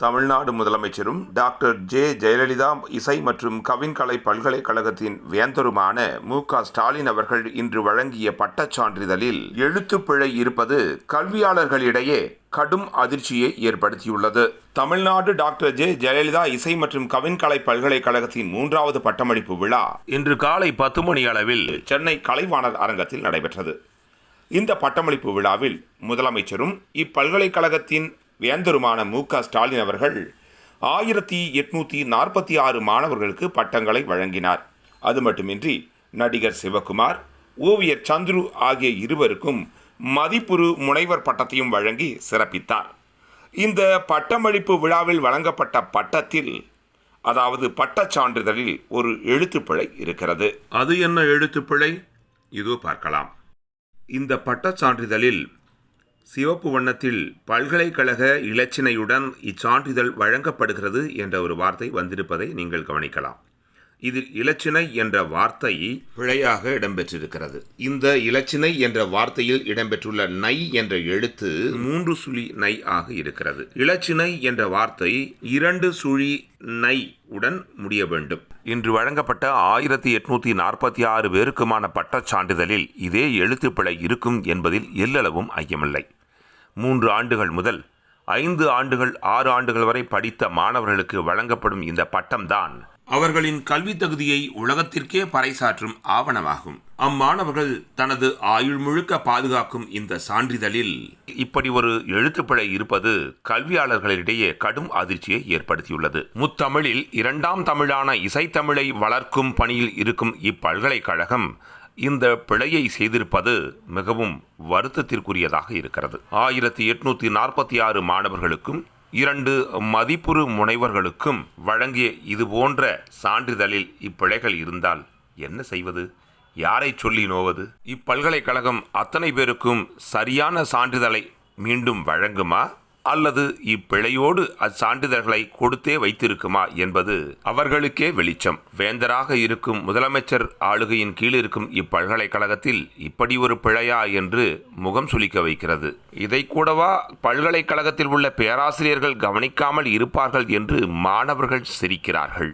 தமிழ்நாடு முதலமைச்சரும் doctor J Jayalalithaa இசை மற்றும் கவின்கலை பல்கலைக்கழகத்தின் வேந்தருமான மு க ஸ்டாலின் அவர்கள் இன்று வழங்கிய பட்டச் சான்றிதழில் எழுத்துப்பிழை இருப்பது கல்வியாளர்களிடையே கடும் அதிர்ச்சியை ஏற்படுத்தியுள்ளது. தமிழ்நாடு டாக்டர் ஜே ஜெயலலிதா இசை மற்றும் கவின்கலை பல்கலைக்கழகத்தின் மூன்றாவது பட்டமளிப்பு விழா இன்று காலை பத்து மணி அளவில் சென்னை கலைவாணர் அரங்கத்தில் நடைபெற்றது. இந்த பட்டமளிப்பு விழாவில் முதலமைச்சரும் இப்பல்கலைக்கழகத்தின் வேந்தருமான மு க ஸ்டாலின் அவர்கள் ஆயிரத்தி எட்நூற்றி நாற்பத்தி ஆறு மாணவர்களுக்கு பட்டங்களை வழங்கினார். அது மட்டுமின்றி நடிகர் சிவகுமார் ஓவியர் சந்துரு ஆகிய இருவருக்கும் மதிப்புரு முனைவர் பட்டத்தையும் வழங்கி சிறப்பித்தார். இந்த பட்டமளிப்பு விழாவில் வழங்கப்பட்ட பட்டத்தில் அதாவது பட்டச் சான்றிதழில் ஒரு எழுத்துப்பிழை இருக்கிறது. அது என்ன எழுத்துப்பிழை? இதோ பார்க்கலாம். இந்த பட்டச் சான்றிதழில் சிவப்பு வண்ணத்தில் பல்கலைக்கழக இலச்சினையுடன் இச்சான்றிதழ் வழங்கப்படுகிறது என்ற ஒரு வார்த்தை வந்திருப்பதை நீங்கள் கவனிக்கலாம். இதில் இலச்சினை என்ற வார்த்தை பிழையாக இடம்பெற்றிருக்கிறது. இந்த இலச்சினை என்ற வார்த்தையில் இடம்பெற்றுள்ள நை என்ற எழுத்து மூன்று சுழி நை ஆக இருக்கிறது. இலச்சினை என்ற வார்த்தை இரண்டு சுழி நை உடன் முடிய வேண்டும். இன்று வழங்கப்பட்ட ஆயிரத்தி எட்நூத்தி நாற்பத்தி ஆறு பேருக்குமான பட்டச் சான்றிதழில் இதே எழுத்துப்பிழை இருக்கும் என்பதில் எல்லளவும் ஐயமில்லை. மூன்று ஆண்டுகள் முதல் ஐந்து ஆண்டுகள் ஆறு ஆண்டுகள் வரை படித்த மாணவர்களுக்கு வழங்கப்படும் இந்த பட்டம்தான் அவர்களின் கல்வி தகுதியை உலகத்திற்கே பறைசாற்றும் ஆவணமாகும். அம்மாணவர்கள் தனது ஆயுள் முழுக்க பாதுகாக்கும் இந்த சான்றிதழில் இப்படி ஒரு எழுத்துப்பிழை இருப்பது கல்வியாளர்களிடையே கடும் அதிர்ச்சியை ஏற்படுத்தியுள்ளது. முத்தமிழில் இரண்டாம் தமிழான இசைத்தமிழை வளர்க்கும் பணியில் இருக்கும் இப்பல்கலைக்கழகம் இந்த பிழையை செய்திருப்பது மிகவும் வருத்தத்திற்குரியதாக இருக்கிறது. ஆயிரத்தி எட்நூத்தி நாற்பத்தி ஆறு மாணவர்களுக்கும் இரண்டு மதிப்புறு முனைவர்களுக்கும் வழங்கிய இது போன்ற சான்றிதழில் இப்பிழைகள் இருந்தால் என்ன செய்வது? யாரை சொல்லி நோவது? இப்பல்கலைக்கழகம் அத்தனை பேருக்கும் சரியான சான்றிதழை மீண்டும் வழங்குமா? அல்லது இப்பிழையோடு அச்சான்றிதழ்களை கொடுத்தே வைத்திருக்குமா என்பது அவர்களுக்கே வெளிச்சம். வேந்தராக இருக்கும் முதலமைச்சர் ஆளுகையின் கீழ் இருக்கும் இப்பல்கலைக்கழகத்தில் இப்படி ஒரு பிழையா என்று முகம் சுளிக்க வைக்கிறது. இதை கூடவா பல்கலைக்கழகத்தில் உள்ள பேராசிரியர்கள் கவனிக்காமல் இருப்பார்கள் என்று மாணவர்கள் சிரிக்கிறார்கள்.